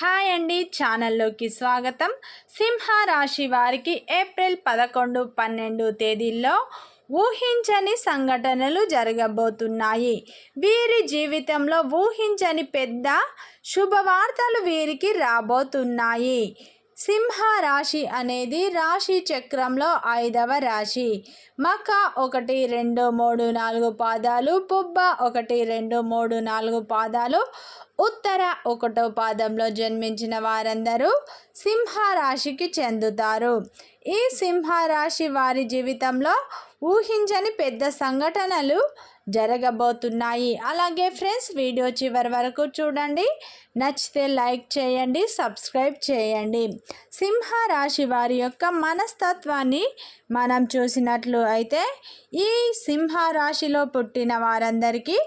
Hi అండి ఛానల్లోకి స్వాగతం. సింహ రాశి వారికి ఏప్రిల్ పదకొండు పన్నెండు తేదీల్లో ఊహించని సంఘటనలు జరగబోతున్నాయి. వీరి జీవితంలో ఊహించని పెద్ద శుభవార్తలు వీరికి రాబోతున్నాయి. సింహ రాశి అనేది రాశి చక్రంలో ఐదవ రాశి. మక ఒకటి రెండు మూడు నాలుగు పాదాలు పుబ్బ ఒకటి రెండు మూడు నాలుగు పాదాలు. ఉత్తర ఒకటో పాదంలో జన్మించిన వారందరూ సింహ రాశికి చెందుతారు. ఈ సింహ రాశి వారి జీవితంలో ఊహించని పెద్ద సంఘటనలు జరగబోతున్నాయి. అలాగే ఫ్రెండ్స్ వీడియో చివరి వరకు చూడండి. నచ్చితే లైక్ చేయండి సబ్స్క్రైబ్ చేయండి. సింహ రాశి వారి యొక్క మనస్తత్వాన్ని మనం చూసినట్లు అయితే ఈ సింహ రాశిలో పుట్టిన వారందరికీ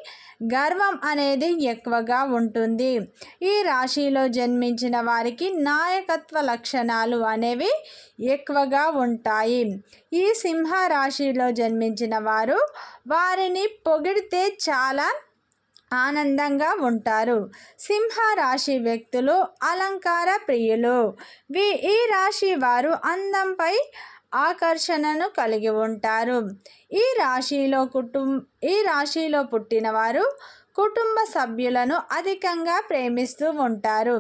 గర్వం అనేది ఎక్కువగా ఉంటుంది. ఈ రాశిలో జన్మించిన వారికి నాయకత్వ లక్షణాలు అనేవి ఎక్కువగా ఉంటాయి. ఈ సింహ రాశిలో జన్మించిన వారు వారిని పొగిడితే చాలా ఆనందంగా ఉంటారు. సింహ రాశి వ్యక్తులు అలంకార ప్రియులు. వీ ఈ రాశి వారు అందంపై ఆకర్షణను కలిగి ఉంటారు. ఈ రాశిలో కుటుం ఈ రాశిలో పుట్టిన వారు కుటుంబ సభ్యులను అధికంగా ప్రేమిస్తూ ఉంటారు.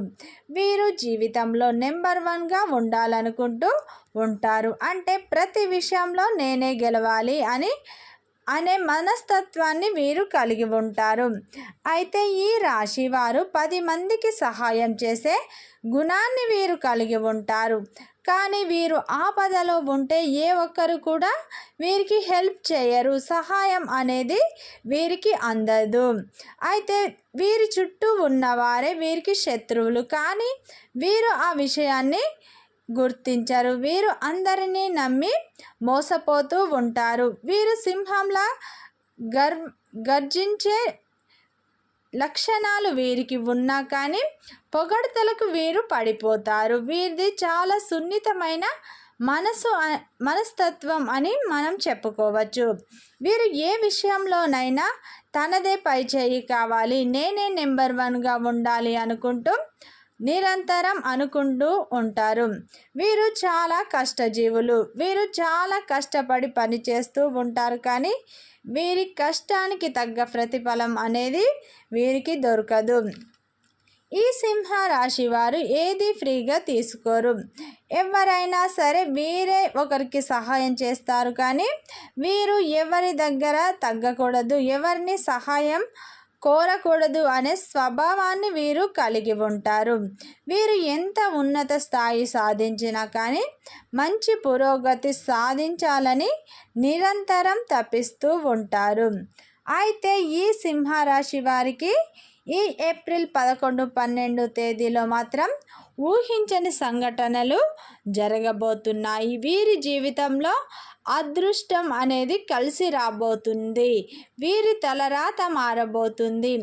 వీరు జీవితంలో నెంబర్ వన్గా ఉండాలనుకుంటూ ఉంటారు. అంటే ప్రతి విషయంలో నేనే గెలవాలి అని అనే మనస్తత్వాన్ని వీరు కలిగి ఉంటారు. అయితే ఈ రాశి వారు పది మందికి సహాయం చేసే గుణాన్ని వీరు కలిగి ఉంటారు. కానీ వీరు ఆపదలో ఉంటే ఏ ఒక్కరు కూడా వీరికి హెల్ప్ చేయరు. సహాయం అనేది వీరికి అందదు. అయితే వీరి చుట్టూ ఉన్నవారే వీరికి శత్రువులు. కానీ వీరు ఆ విషయాన్ని గుర్తించరు. వీరు అందరినీ నమ్మి మోసపోతూ ఉంటారు. వీరు సింహంలా గర్ గర్జించే లక్షణాలు వీరికి ఉన్నా కానీ పొగడతలకు వీరు పడిపోతారు. వీరిది చాలా సున్నితమైన మనసు మనస్తత్వం అని మనం చెప్పుకోవచ్చు. వీరు ఏ విషయంలోనైనా తనదే పై చేయి కావాలి. నేనే నెంబర్ వన్గా ఉండాలి అనుకుంటూ నిరంతరం అనుకుంటూ ఉంటారు. వీరు చాలా కష్టజీవులు. వీరు చాలా కష్టపడి పని చేస్తూ ఉంటారు. కానీ వీరి కష్టానికి తగ్గ ప్రతిఫలం అనేది వీరికి దొరకదు. ఈ సింహ రాశి వారు ఏది ఫ్రీగా తీసుకోరు. ఎవరైనా సరే వీరే ఒకరికి సహాయం చేస్తారు. కానీ వీరు ఎవరి దగ్గర తగ్గకూడదు. ఎవరిని సహాయం కోరకూడదు అనే స్వభావాన్ని వీరు కలిగి ఉంటారు. వీరు ఎంత ఉన్నత స్థాయి సాధించినా కానీ మంచి పురోగతి సాధించాలని నిరంతరం తప్పిస్తూ ఉంటారు. అయితే ఈ సింహరాశి వారికి ఈ ఏప్రిల్ పదకొండు పన్నెండు తేదీలో మాత్రం ఊహించని సంఘటనలు జరగబోతున్నాయి. వీరి జీవితంలో అదృష్టం అనేది కలిసి రాబోతుంది. వీరి తలరాత మారబోతుంది.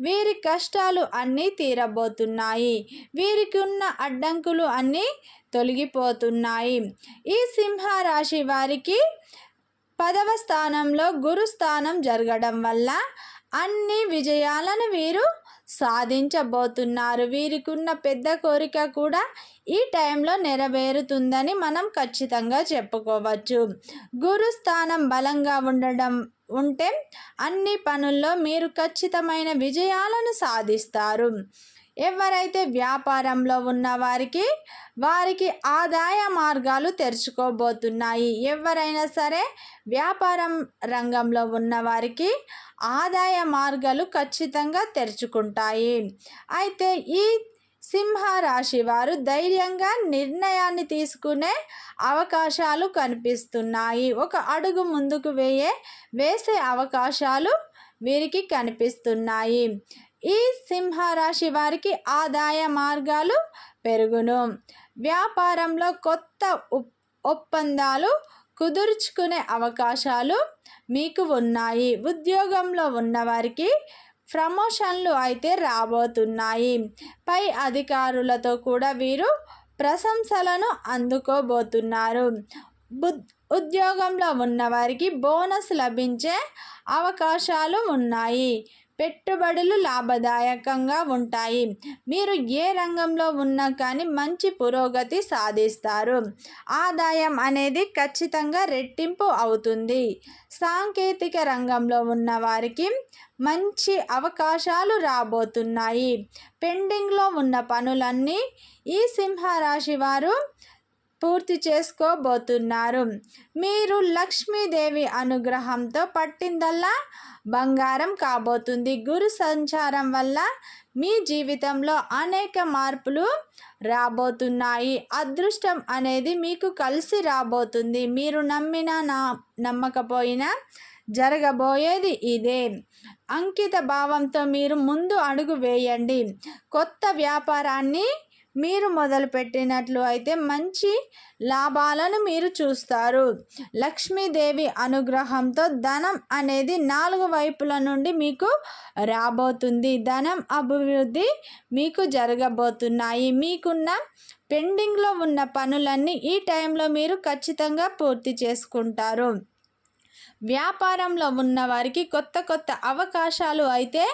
వీరి కష్టాలు అన్నీ తీరబోతున్నాయి. వీరికి ఉన్న అడ్డంకులు అన్నీ తొలగిపోతున్నాయి. ఈ సింహరాశి వారికి పదవ స్థానంలో గురుస్థానం జరగడం వల్ల అన్ని విజయాలను వీరు సాధించబోతున్నారు. వీరికున్న పెద్ద కోరిక కూడా ఈ టైంలో నెరవేరుతుందని మనం ఖచ్చితంగా చెప్పుకోవచ్చు. గురుస్థానం బలంగా ఉండడం ఉంటే అన్ని పనుల్లో మీరు ఖచ్చితమైన విజయాలను సాధిస్తారు. ఎవరైతే వ్యాపారంలో ఉన్న వారికి వారికి ఆదాయ మార్గాలు తెరుచుకోబోతున్నాయి. ఎవరైనా సరే వ్యాపారం రంగంలో ఉన్న వారికి ఆదాయ మార్గాలు ఖచ్చితంగా తెరుచుకుంటాయి. అయితే ఈ సింహ రాశి వారు ధైర్యంగా నిర్ణయాన్ని తీసుకునే అవకాశాలు కనిపిస్తున్నాయి. ఒక అడుగు ముందుకు వేయే వేసే అవకాశాలు వీరికి కనిపిస్తున్నాయి. ఈ సింహరాశి వారికి ఆదాయ మార్గాలు పెరుగును. వ్యాపారంలో కొత్త ఒప్పందాలు కుదుర్చుకునే అవకాశాలు మీకు ఉన్నాయి. ఉద్యోగంలో ఉన్నవారికి ప్రమోషన్లు అయితే రాబోతున్నాయి. పై అధికారులతో కూడా వీరు ప్రశంసలను అందుకోబోతున్నారు. ఉద్యోగంలో ఉన్నవారికి బోనస్ లభించే అవకాశాలు ఉన్నాయి. పెట్టుబడులు లాభదాయకంగా ఉంటాయి. మీరు ఏ రంగంలో ఉన్నా కానీ మంచి పురోగతి సాధిస్తారు. ఆదాయం అనేది ఖచ్చితంగా రెట్టింపు అవుతుంది. సాంకేతిక రంగంలో ఉన్న వారికి మంచి అవకాశాలు రాబోతున్నాయి. పెండింగ్లో ఉన్న పనులన్నీ ఈ సింహరాశి వారు పూర్తి చేసుకోబోతున్నారు. మీరు లక్ష్మీదేవి అనుగ్రహంతో పట్టిందల్లా? బంగారం కాబోతుంది. గురు సంచారం వల్ల మీ జీవితంలో అనేక మార్పులు రాబోతున్నాయి. అదృష్టం అనేది మీకు కలిసి రాబోతుంది. మీరు నమ్మినా నా నమ్మకపోయినా జరగబోయేది ఇదే. అంకిత భావంతో మీరు ముందు అడుగు వేయండి. కొత్త వ్యాపారాన్ని మీరు మొదలుపెట్టినట్లు అయితే మంచి లాభాలను మీరు చూస్తారు. లక్ష్మీదేవి అనుగ్రహంతో ధనం అనేది నాలుగు వైపుల నుండి మీకు రాబోతుంది. ధనం అభివృద్ధి మీకు జరగబోతున్నాయి. మీకున్న పెండింగ్లో ఉన్న పనులన్నీ ఈ టైంలో మీరు ఖచ్చితంగా పూర్తి చేసుకుంటారు. వ్యాపారంలో ఉన్న వారికి కొత్త కొత్త అవకాశాలు అయితే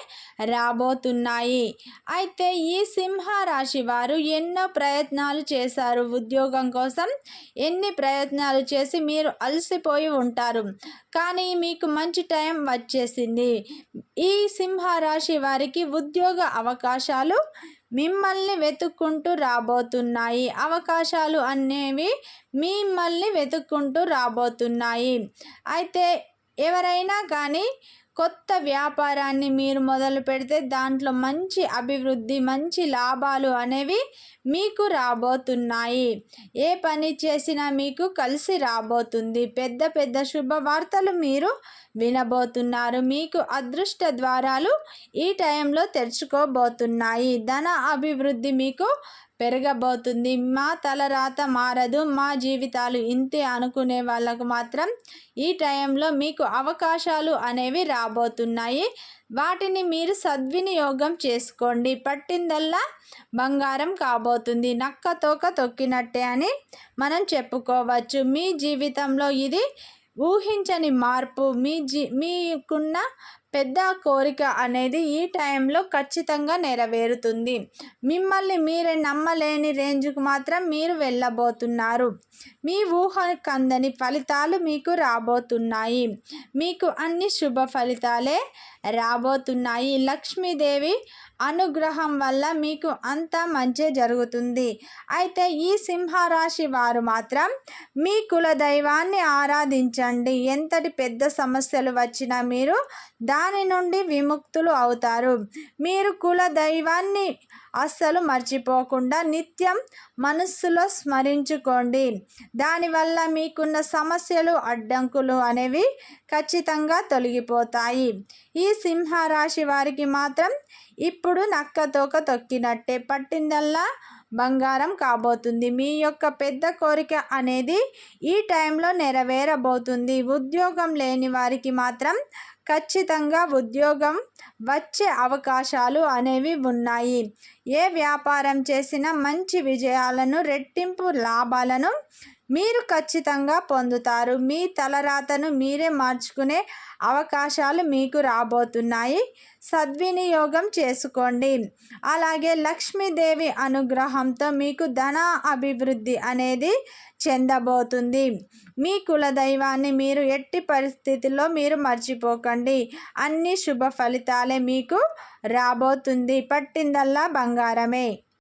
రాబోతున్నాయి. అయితే ఈ సింహరాశి వారు ఎన్నో ప్రయత్నాలు చేశారు. ఉద్యోగం కోసం ఎన్ని ప్రయత్నాలు చేసి మీరు అలసిపోయి ఉంటారు. కానీ మీకు మంచి టైం వచ్చేసింది. ఈ సింహరాశి వారికి ఉద్యోగ అవకాశాలు మిమ్మల్ని వెతుక్కుంటూ రాబోతున్నాయి. అవకాశాలు అనేవి మిమ్మల్ని వెతుక్కుంటూ రాబోతున్నాయి. అయితే ఎవరైనా కానీ కొత్త వ్యాపారాన్ని మీరు మొదలు పెడితే దాంట్లో మంచి అభివృద్ధి మంచి లాభాలు అనేవి మీకు రాబోతున్నాయి. ఏ పని చేసినా మీకు కలిసి రాబోతుంది. పెద్ద పెద్ద శుభవార్తలు మీరు వినబోతున్నారు. మీకు అదృష్ట ద్వారాలు ఈ టైంలో తెరుచుకోబోతున్నాయి. ధన అభివృద్ధి మీకు పెరగబోతుంది. మా తలరాత మారదు. మా జీవితాలు ఇంతే అనుకునే వాళ్ళకు మాత్రం ఈ టైంలో మీకు అవకాశాలు అనేవి రాబోతున్నాయి. వాటిని మీరు సద్వినియోగం చేసుకోండి. పట్టిందల్లా బంగారం కాబోతుంది. నక్క తోక తొక్కినట్టే అని మనం చెప్పుకోవచ్చు. మీ జీవితంలో ఇది ఊహించని మార్పు. మీ జీ మీకున్న పెద్ద కోరిక అనేది ఈ టైంలో ఖచ్చితంగా నెరవేరుతుంది. మిమ్మల్ని మీరే నమ్మలేని రేంజ్కు మాత్రం మీరు వెళ్ళబోతున్నారు. మీ ఊహ కందని ఫలితాలు మీకు రాబోతున్నాయి. మీకు అన్ని శుభ ఫలితాలే రాబోతున్నాయి. లక్ష్మీదేవి అనుగ్రహం వల్ల మీకు అంత మంచి జరుగుతుంది. అయితే ఈ సింహరాశి వారు మాత్రం మీ కుల దైవాన్ని ఆరాధించండి. ఎంతటి పెద్ద సమస్యలు వచ్చినా మీరు దా దాని నుండి విముక్తులు అవుతారు. మీరు కుల దైవాన్ని అస్సలు మర్చిపోకుండా నిత్యం మనస్సులో స్మరించుకోండి. దానివల్ల మీకున్న సమస్యలు అడ్డంకులు అనేవి ఖచ్చితంగా తొలగిపోతాయి. ఈ సింహరాశి వారికి మాత్రం ఇప్పుడు నక్క తోక తొక్కినట్టే పట్టిందల్లా బంగారం కాబోతుంది. మీ యొక్క పెద్ద కోరిక అనేది ఈ టైంలో నెరవేరబోతుంది. ఉద్యోగం లేని వారికి మాత్రం ఖచ్చితంగా ఉద్యోగం వచ్చే అవకాశాలు అనేవి ఉన్నాయి. ఏ వ్యాపారం చేసినా మంచి విజయాలను రెట్టింపు లాభాలను మీరు ఖచ్చితంగా పొందుతారు. మీ తలరాతను మీరే మార్చుకునే అవకాశాలు మీకు రాబోతున్నాయి. సద్వినియోగం చేసుకోండి. అలాగే లక్ష్మీదేవి అనుగ్రహంతో మీకు ధన అభివృద్ధి అనేది చెందబోతుంది. మీ కులదైవాన్ని మీరు ఎట్టి పరిస్థితుల్లో మీరు మర్చిపోకండి. అన్ని శుభ ఫలితాలే మీకు రాబోతుంది. పట్టిందల్లా బంగారమే.